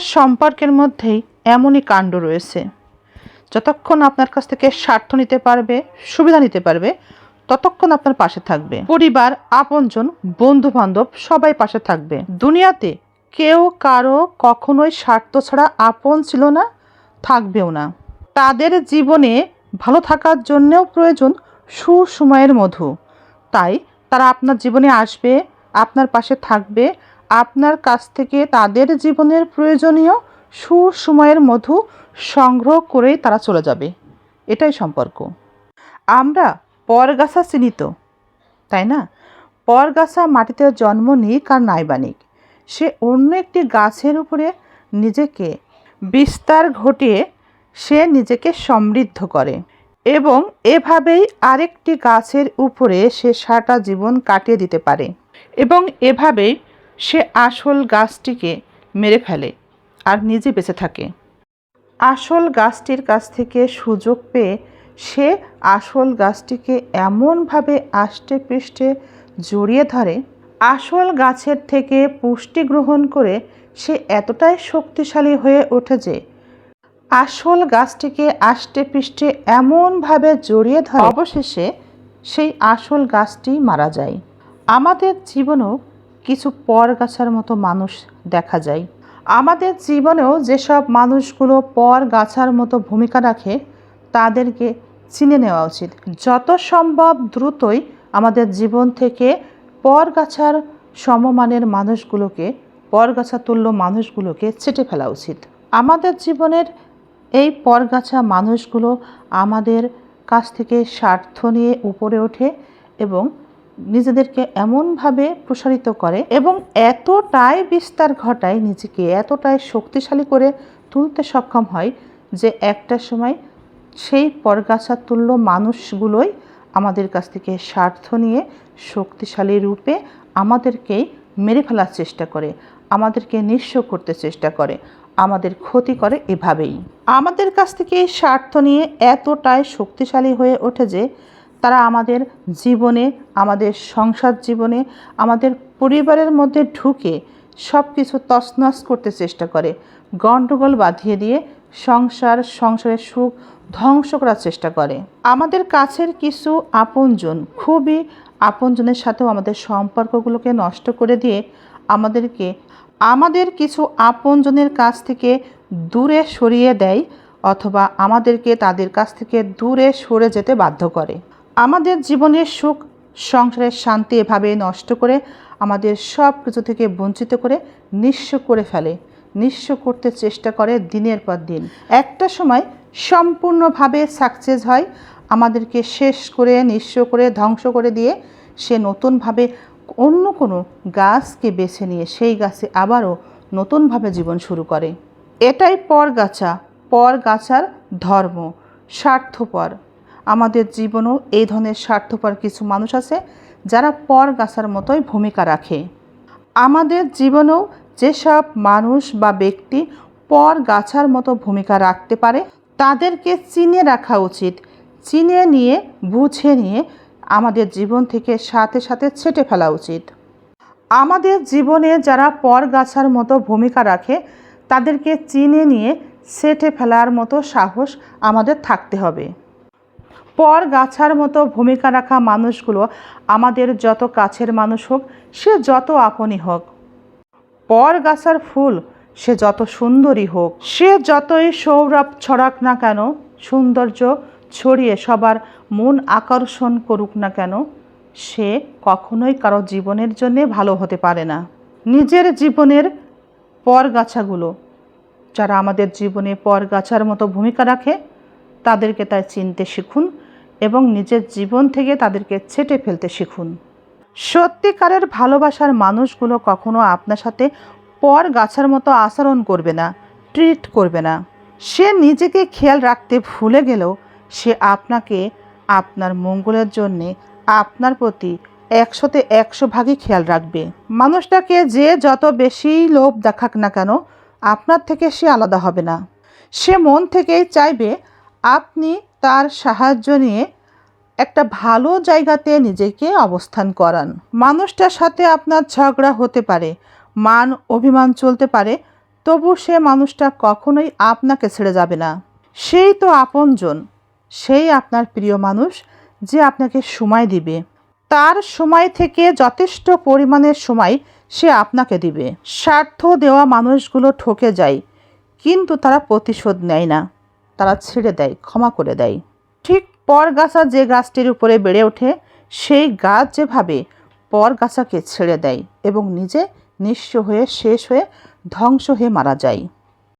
সম্পর্কের মধ্যেই এমনই কাণ্ড রয়েছে। যতক্ষণ আপনার কাছ থেকে স্বার্থ নিতে পারবে, সুবিধা নিতে পারবে, ততক্ষণ আপনার পাশে থাকবে। পরিবার, আপনজন বন্ধু বান্ধব সবাই পাশে থাকবে। দুনিয়াতে কেউ কারও কখনোই স্বার্থ ছাড়া আপন ছিল না, থাকবেও না। তাদের জীবনে ভালো থাকার জন্যেও প্রয়োজন সুসময়ের মধু। তাই তারা আপনার জীবনে আসবে, আপনার পাশে থাকবে আপনার কাছ থেকে তাদের জীবনের প্রয়োজনীয় সুসময়ের মধু সংগ্রহ করেই তারা চলে যাবে। এটাই সম্পর্ক। আমরা পরগাছা চিনিত, তাই না? পরগাছা মাটিতে জন্ম নিক আর নাইবানিক সে অন্য একটি গাছের উপরে নিজেকে বিস্তার ঘটিয়ে সে নিজেকে সমৃদ্ধ করে এবং এভাবেই আরেকটি গাছের উপরে সে সারাটা জীবন কাটিয়ে দিতে পারে। এবং এভাবেই সে আসল গাছটিকে মেরে ফেলে আর নিজে বেঁচে থাকে। আসল গাছটির কাছ থেকে সুযোগ পেয়ে সে আসল গাছটিকে এমনভাবে আষ্টে পৃষ্ঠে জড়িয়ে ধরে, আসল গাছের থেকে পুষ্টি গ্রহণ করে সে এতটাই শক্তিশালী হয়ে ওঠে যে, আসল গাছটিকে আষ্টে পৃষ্ঠে এমনভাবে জড়িয়ে ধরে, অবশেষে সেই আসল গাছটি মারা যায়। আমাদের জীবনেও কিছু পরগাছার মতো মানুষ দেখা যায়। আমাদের জীবনেও যেসব মানুষগুলো পর গাছার মতো ভূমিকা রাখে, তাদেরকে চিনে নেওয়া উচিত। যত সম্ভব দ্রুতই আমাদের জীবন থেকে পরগাছার সমমানের মানুষগুলোকে পরগাছা তুল্য মানুষগুলোকে ছেটে ফেলা উচিত। আমাদের জীবনের এই পরগাছা মানুষগুলো আমাদের কাছ থেকে স্বার্থ নিয়ে উপরে ওঠে এবং নিজেদেরকে এমনভাবে প্রসারিত করে এবং এতটাই বিস্তার ঘটায় নিজেকে, এতটাই শক্তিশালী করে তুলতে সক্ষম হয় যে একটা সময় সেই পরগাছা তুল্য মানুষগুলোই আমাদের কাছ থেকে স্বার্থ নিয়ে শক্তিশালী রূপে আমাদেরকেই মেরে ফেলার চেষ্টা করে, আমাদেরকে নিঃস্ব করতে চেষ্টা করে, আমাদের ক্ষতি করে এভাবেই। আমাদের কাছ থেকে স্বার্থ নিয়ে এতটাই শক্তিশালী হয়ে ওঠে যে তারা আমাদের জীবনে, আমাদের সংসার জীবনে, আমাদের পরিবারের মধ্যে ঢুকে সব কিছু তছনছ করতে চেষ্টা করে। গণ্ডগোল বাঁধিয়ে দিয়ে সংসার, সংসারের সুখ ধ্বংস করার চেষ্টা করে। আমাদের কাছের কিছু আপনজন খুবই আপনজনের সাথেও আমাদের সম্পর্কগুলোকে নষ্ট করে দিয়ে আমাদেরকে, আমাদের কিছু আপনজনের কাছ থেকে দূরে সরিয়ে দেয় অথবা আমাদেরকে তাদের কাছ থেকে দূরে সরে যেতে বাধ্য করে। আমাদের জীবনের সুখ, সংসারের শান্তি এভাবে নষ্ট করে আমাদের সব কিছু থেকে বঞ্চিত করে নিঃস্ব করে ফেলে, নিঃস্ব করতে চেষ্টা করে দিনের পর দিন। একটা সময় সম্পূর্ণভাবে সাকসেস হয়, আমাদেরকে শেষ করে, নিঃস্ব করে, ধ্বংস করে দিয়ে সে নতুনভাবে অন্য কোনো গাছকে বেছে নিয়ে সেই গাছে আবারও নতুনভাবে জীবন শুরু করে। এটাই পরগাছা, পরগাছার ধর্ম, স্বার্থপর। আমাদের জীবনেও এই ধরনের স্বার্থপর কিছু মানুষ আছে যারা পর গাছার মতোই ভূমিকা রাখে। আমাদের জীবনেও যেসব মানুষ বা ব্যক্তি পর গাছার মতো ভূমিকা রাখতে পারে, তাদেরকে চিনে রাখা উচিত। চিনে নিয়ে, বুঝে নিয়ে আমাদের জীবন থেকে সাথে সাথে ছেটে ফেলা উচিত। আমাদের জীবনে যারা পর গাছার মতো ভূমিকা রাখে, তাদেরকে চিনে নিয়ে সেটে ফেলার মতো সাহস আমাদের থাকতে হবে। পর গাছার মতো ভূমিকা রাখা মানুষগুলো আমাদের যত কাছের মানুষ হোক, সে যত আপনই হোক। পর গাছার ফুল, সে যত সুন্দরী হোক। সে যতই সৌরভ ছড়াক না কেন, সৌন্দর্য ছড়িয়ে সবার মন আকর্ষণ করুক না কেন, সে কখনোই কারও জীবনের জন্যে ভালো হতে পারে না। নিজের জীবনের পরগাছাগুলো যারা আমাদের জীবনে পরগাছার মতো ভূমিকা রাখে, তাদেরকে তাই চিনতে শিখুন। এবং নিজের জীবন থেকে তাদেরকে ছেটে ফেলতে শিখুন। সত্যিকারের ভালোবাসার মানুষগুলো কখনো আপনার সাথে পর গাছার মতো আচরণ করবে না ট্রিট করবে না। সে নিজেকে খেয়াল রাখতে ভুলে গেলেও সে আপনাকে আপনার মঙ্গলের জন্যে আপনার প্রতি একশোতে একশো ভাগই খেয়াল রাখবে। মানুষটাকে যে যত বেশি লোভ দেখাক না কেন, আপনার থেকে সে আলাদা হবে না। সে মন থেকেই চাইবে আপনি তার সাহায্য নিয়ে একটা ভালো জায়গাতে নিজেকে অবস্থান করান। মানুষটার সাথে আপনার ঝগড়া হতে পারে, মান অভিমান চলতে পারে, তবু সে মানুষটা কখনোই আপনাকে ছেড়ে যাবে না। সেই তো আপনজন, সেই আপনার প্রিয় মানুষ যে আপনাকে সময় দিবে। তার সময় থেকে যথেষ্ট পরিমাণের সময় সে আপনাকে দিবে। স্বার্থ দেওয়া মানুষগুলো ঠকে যায়, কিন্তু তারা প্রতিশোধ নেয় না। তারা ছেড়ে দেয়, ক্ষমা করে দেয়। ঠিক পরগাছা যে গাছটির উপরে বেড়ে ওঠে, সেই গাছ যেভাবে পরগাছাকে ছেড়ে দেয় এবং নিজে নিঃস্ব হয়ে শেষ হয়ে ধ্বংস হয়ে মারা যায়।